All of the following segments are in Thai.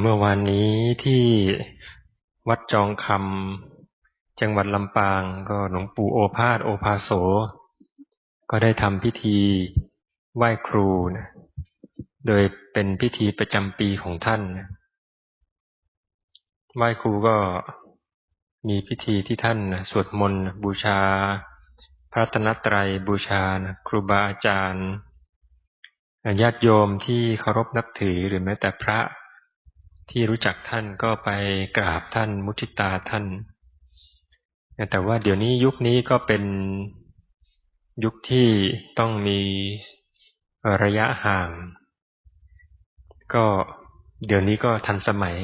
เมื่อวานนี้ที่วัดจองคำจังหวัดลำปาง ก็หลวงปู่โอภาสโอภาโส ก็ได้ทำพิธีไหว้ครูนะโดยเป็นพิธีประจำปีของท่านนะไหว้ครูก็มีพิธีที่ท่านนะสวดมนต์บูชา พระตนตรัยบูชานะครูบาอาจารย์ญาติโยมที่เคารพนับถือหรือแม้แต่พระ ที่รู้จักท่านก็ไปกราบท่านมุทิตาท่าน แต่ว่าเดี๋ยวนี้ยุคนี้ก็เป็นยุคที่ต้องมีระยะห่าง ก็เดี๋ยวนี้ก็ทันสมัย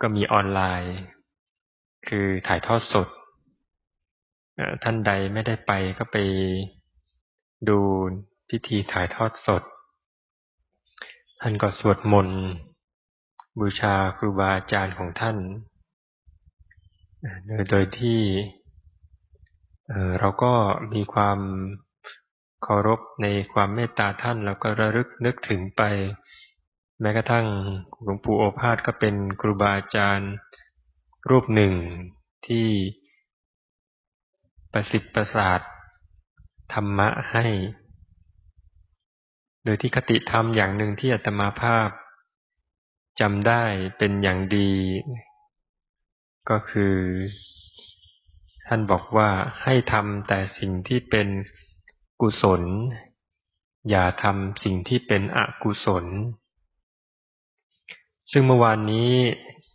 ก็มีออนไลน์ คือถ่ายทอดสด ท่านใดไม่ได้ไปก็ไปดูพิธีถ่ายทอดสด ท่านก็สวดมนต์ บูชาครูบาอาจารย์ของท่านโดยที่เราก็มีความเคารพในความเมตตาท่าน แล้วก็ระลึกนึกถึงไป แม้กระทั่งหลวงปู่โอภาสก็เป็นครูบาอาจารย์รูปหนึ่งที่ประสิทธิ์ประสาทธรรมะให้ โดยที่คติธรรมอย่างหนึ่งที่อาตมาภาพ จำได้เป็นอย่างดี ก็คือ ท่านบอกว่าให้ทำแต่สิ่งที่เป็นกุศล อย่าทำสิ่งที่เป็นอกุศล ซึ่งเมื่อวานนี้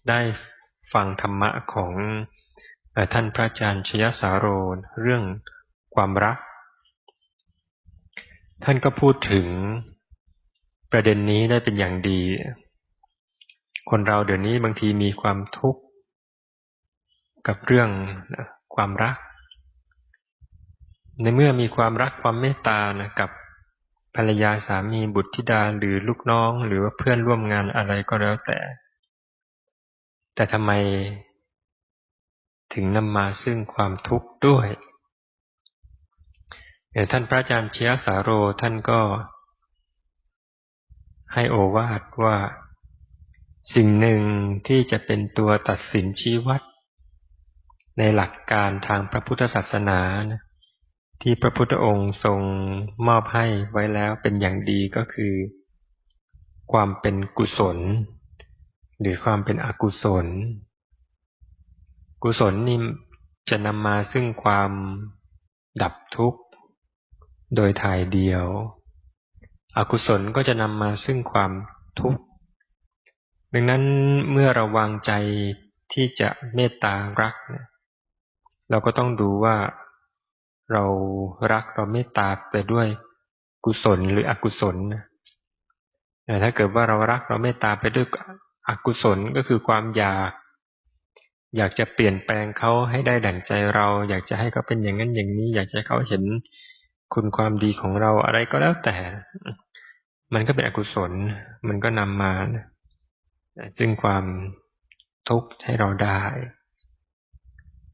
ได้ฟังธรรมะของท่านพระอาจารย์ชยสาโรเรื่องความรัก ท่านก็พูดถึงประเด็นนี้ได้เป็นอย่างดี คนเราเดี๋ยวนี้บางทีมีความทุกข์กับเรื่องความรัก ในเมื่อมีความรักความเมตตานะกับภรรยาสามีบุตรธิดาหรือลูกน้อง หรือว่าเพื่อนร่วมงานอะไรก็แล้วแต่ แต่ทำไม ถึงนำมาซึ่งความทุกข์ด้วยท่านพระอาจารย์เชียสาโรท่านก็ ให้โอวาทว่า สิ่งหนึ่งที่จะเป็นตัวตัดสินชี้วัด ในหลักการทางพระพุทธศาสนานะที่พระพุทธองค์ทรงมอบให้ไว้แล้วเป็นอย่างดีก็คือ ความเป็นกุศล หรือความเป็นอกุศล กุศลนี่จะนำมาซึ่งความดับทุกข์ โดยถ่ายเดียว อกุศลก็จะนำมาซึ่งความทุกข์ ดังนั้นเมื่อเราวางใจที่จะเมตตารักเราก็ต้องดูว่าเรารักเราเมตตาไปด้วยกุศลหรืออกุศลแต่ถ้าเกิดว่าเรารักเราเมตตาไปด้วยอกุศลก็คือความอยาก อยากจะเปลี่ยนแปลงเขาให้ได้ดั่งใจเรา อยากจะให้เขาเป็นอย่างนั้นอย่างนี้ อยากจะให้เขาเห็นคุณความดีของเราอะไรก็แล้วแต่ มันก็เป็นอกุศลมันก็นำมา ซึ่งความทุกข์ให้เราได้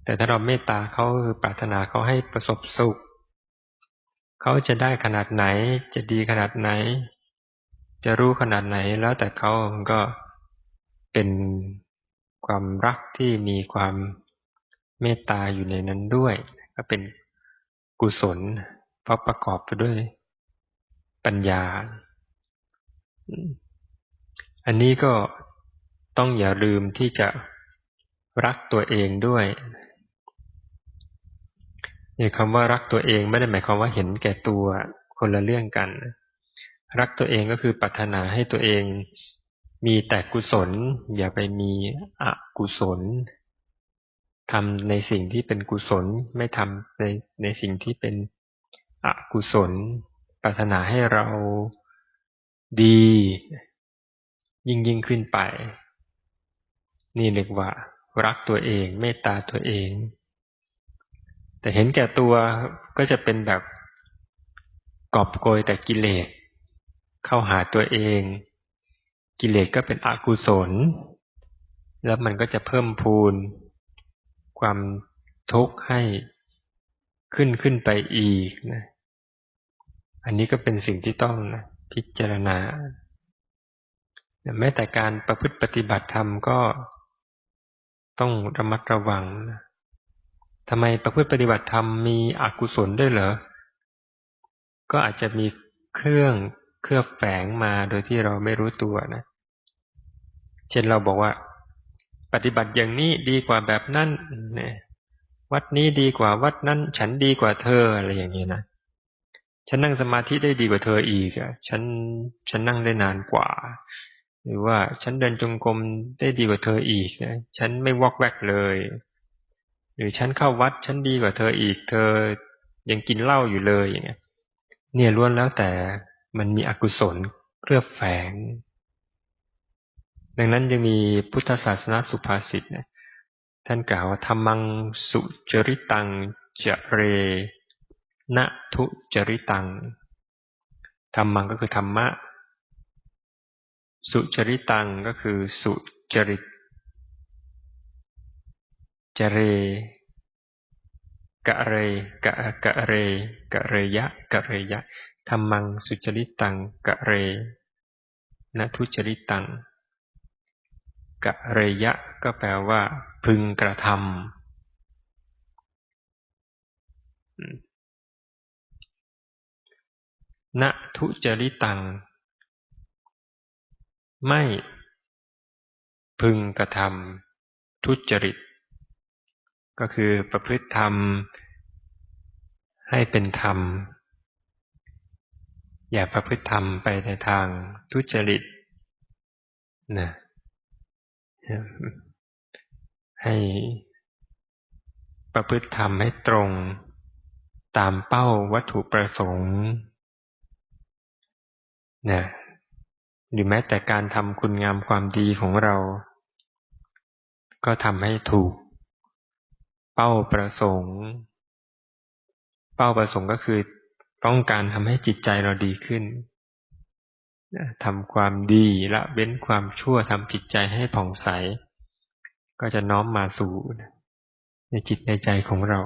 แต่ถ้าเราเมตตาเขาคือปรารถนาเขาให้ประสบสุข เขาจะได้ขนาดไหน จะดีขนาดไหน จะรู้ขนาดไหนแล้วแต่เขาก็เป็นความรักที่มีความเมตตาอยู่ในนั้นด้วย ก็เป็นกุศล เพราะประกอบไปด้วยปัญญา อันนี้ก็ ต้องอย่าลืมที่จะรักตัวเองด้วยนี่คำว่ารักตัวเองไม่ได้หมายความว่าเห็นแก่ตัวคนละเรื่องกัน รักตัวเองก็คือปรารถนาให้ตัวเองมีแต่กุศล อย่าไปมีอกุศลทำในสิ่งที่เป็นกุศลไม่ทำในในสิ่งที่เป็นอกุศล ปรารถนาให้เราดี ยิ่งยิ่งขึ้นไป นี่เรียกว่า รักตัวเอง เมตตาตัวเอง แต่เห็นแก่ตัวก็จะเป็นแบบกอบโกยแต่กิเลสเข้าหาตัวเอง กิเลสก็เป็นอกุศล แล้วมันก็จะเพิ่มพูน ความทุกข์ให้ขึ้นขึ้นไปอีกนะ อันนี้ก็เป็นสิ่งที่ต้องนะพิจารณาแม้แต่การประพฤติปฏิบัติธรรมก็ ต้องระมัดระวังนะทำไมประพฤติปฏิบัติธรรมมีอกุศลด้วยเหรอ ก็อาจจะมีเครื่องเครือบแฝงมาโดยที่เราไม่รู้ตัวนะ เช่นเราบอกว่า ปฏิบัติอย่างนี้ดีกว่าแบบนั้นนี่ยวัดนี้ดีกว่าวัดนั้น ฉันดีกว่าเธออะไรอย่างนี้นะฉันนั่งสมาธิได้ดีกว่าเธออีกอะฉันฉันนั่งได้นานกว่า หรือว่าฉันเดินจงกรมได้ดีกว่าเธออีกนะฉันไม่วอกแวกเลย หรือฉันเข้าวัดฉันดีกว่าเธออีก เธอยังกินเหล้าอยู่เลยอย่างเงี้ยเนี่ยล้วนแล้วแต่มันมีอกุศลเคลือบแฝง ดังนั้นยังมีพุทธศาสนาสุภาษิตเนี่ยท่านกล่าวว่าธรรมังสุจริตังจเรณทุจริตังธรรมังก็คือธรรมะ สุจริตังก็คือสุจริต จเร กะเร กะกะเร กะเรยะ กะเรยะธรรมังสุจริตัง กะเรณทุจริตัง กะเรยะก็แปลว่า พึงกระทำณทุจริตัง ไม่พึงกระทำทุจริต ก็คือประพฤติธรรม ให้เป็นธรรม อย่าประพฤติธรรมไปในทางทุจริตนะให้ประพฤติธรรมให้ตรงตามเป้าวัตถุประสงค์นะ หรือแม้แต่การทำคุณงามความดีของเรา ก็ทำให้ถูก เป้าประสงค์ เป้าประสงค์ก็คือ ต้องการทำให้จิตใจเราดีขึ้นทำความดีละเว้นความชั่วทำจิตใจให้ผ่องใส ก็จะน้อมมาสู่ในจิตในใจของเรา